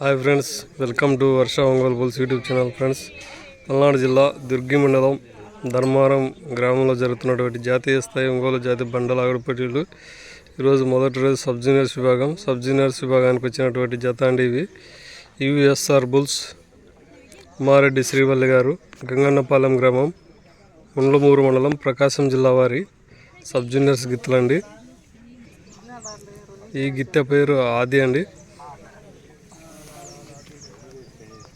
Hi friends welcome to Varsha Ongole bulls YouTube channel friends Palnadu జిల్లా దుర్గి మండలం ధర్మారం గ్రామంలో జరుగుతున్నటువంటి జాతీయ స్థాయి ఒంగోలు జాతి బండల ఆగడు పోటీలు ఈరోజు మొదటి రోజు సబ్ జూనియర్స్ విభాగం. సబ్ జూనియర్స్ విభాగానికి వచ్చినటువంటి జత అండి ఇవి. యుఎస్ఆర్ బుల్స్ ఉమారెడ్డి శ్రీవల్లి గారు గంగన్నపాలెం గ్రామం ముండ్లమూరు మండలం ప్రకాశం జిల్లా వారి సబ్ జూనియర్స్ గిత్తలండి. ఈ గిత్తె పేరు ఆది అండి.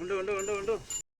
ఉండు ఉండు ఉండు ఉండు.